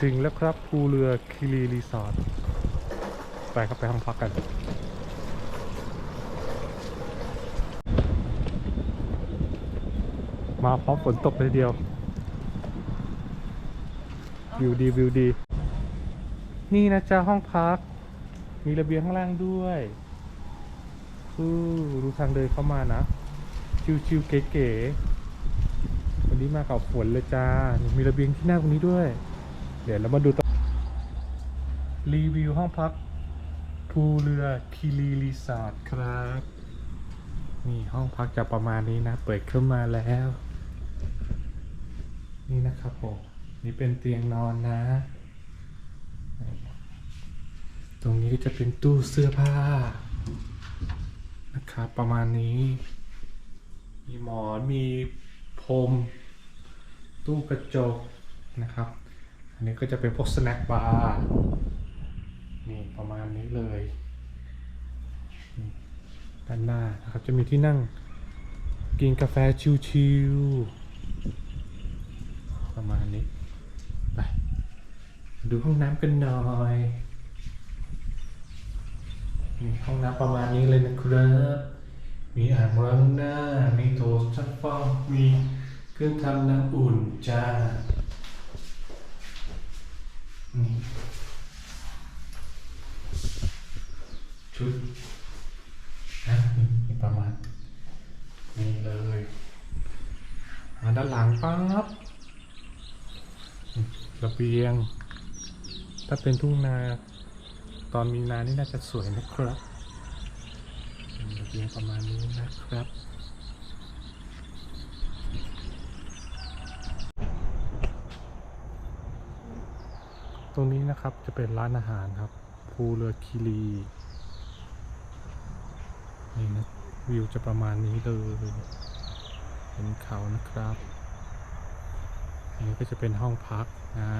ถึงแล้วครับภูเรือคิรีรีสอร์ทไปครับไปห้องพักกัน มาพร้อมฝนตกเลยเดียว วิวดีวิวดี นี่นะจ๊ะห้องพัก มีระเบียงข้างล่างด้วยอู้ดูทางเดินเข้ามานะ ชิวๆเก๋ๆวันนี้มากับฝนเลยจ้า มีระเบียงที่หนั่งตรงนี้ด้วย เดี๋ยวเรามาดูต่อรีวิวห้องพักภูเรือคิรีรีสอร์ทครับ นี่ห้องพักจะประมาณนี้นะ เปิดขึ้นมาแล้ว นี่นะครับผมนี่เป็นเตียงนอนนะ ตรงนี้ก็จะเป็นตู้เสื้อผ้า นะครับประมาณนี้ มีหมอนมีพรมตู้กระจกนะครับ อันนี้ก็จะเป็นพวกสแน็คบาร์นี่ประมาณนี้เลยด้านหน้านะครับจะมีที่นั่งกินกาแฟชิวๆประมาณนี้ไปดูห้องน้ำกันหน่อยนี่ห้องน้ำประมาณนี้เลยนะครับ มีอ่างล้างหน้า มีโถซักฟอกมีเครื่องทำน้ำอุ่นจ้า ชุดนะมีประมาณนี่เลยมาด้านหลังปั๊บระเบียง ถ้าเป็นทุ่งนา ตอนมีนานี่น่าจะสวยนะครับระเบียงประมาณนี้นะครับ รงนี้นะครับจะเป็นร้านอาหารครับภูเรือคีรีนี่นะวิวจะประมาณนี้เลยเห็นเขานะครับนี่ก็จะเป็นห้องพักนะ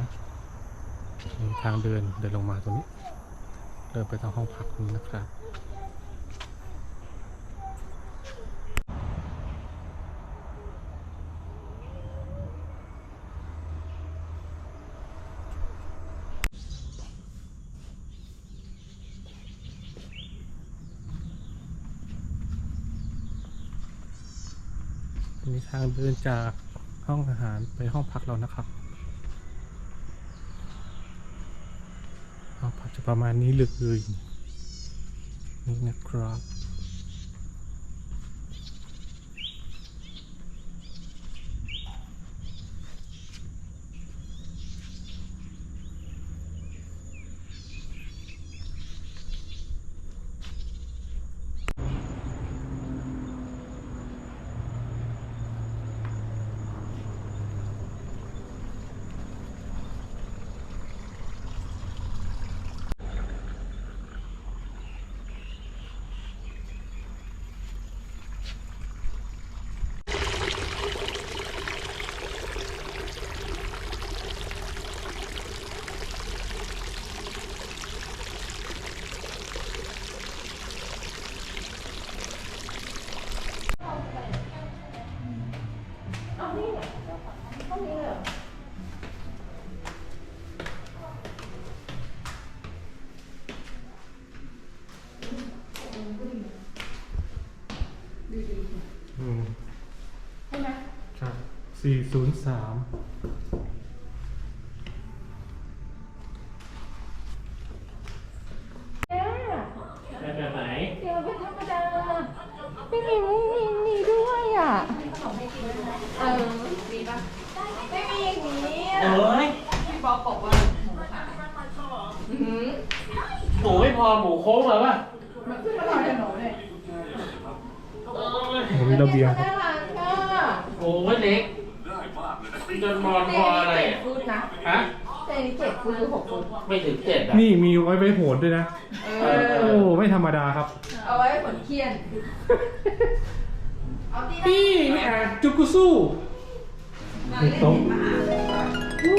นทางเดินเดินลงมาตรงนี้ เดินไปทางห้องพักนี้นะครับ มีทางเดินจากห้องอาหารไปห้องพักเรานะครับ ห้องพักจะประมาณนี้เลยนี่นะครับ อืม ใช่ไหม ใช่ สี่ศูนย์สามเนี่ยแบบไหนเดี๋ยวเป็นธรรมดาไม่มีมุ้งมีมีด้วยอะเออมีปะไม่มีอย่างนี้อะโอ้ยพี่บ๊อบบอกว่าอือหือหมูไม่พอหมูโค้งเหรอวะมันขึ้นมาลอยกับหนูเลยโอ้ยผมมีระเบียงคน่ารับรักอะโอ้ยเล็ก จนมอนพออะไรเจ็ดอะฟุตนะฮะเจนี่เจ็ดฟุตหรือหกฟุตไม่ถึงเจ็ดอะนี่มีไว้ไว้โหนด้วยนะ เอโอ้อไม่ธรรมดาครับ เอาไว้ผลเคียน เอาที่นี่มีอ่างจุกุสู้นั่นเล่นมาหาวู้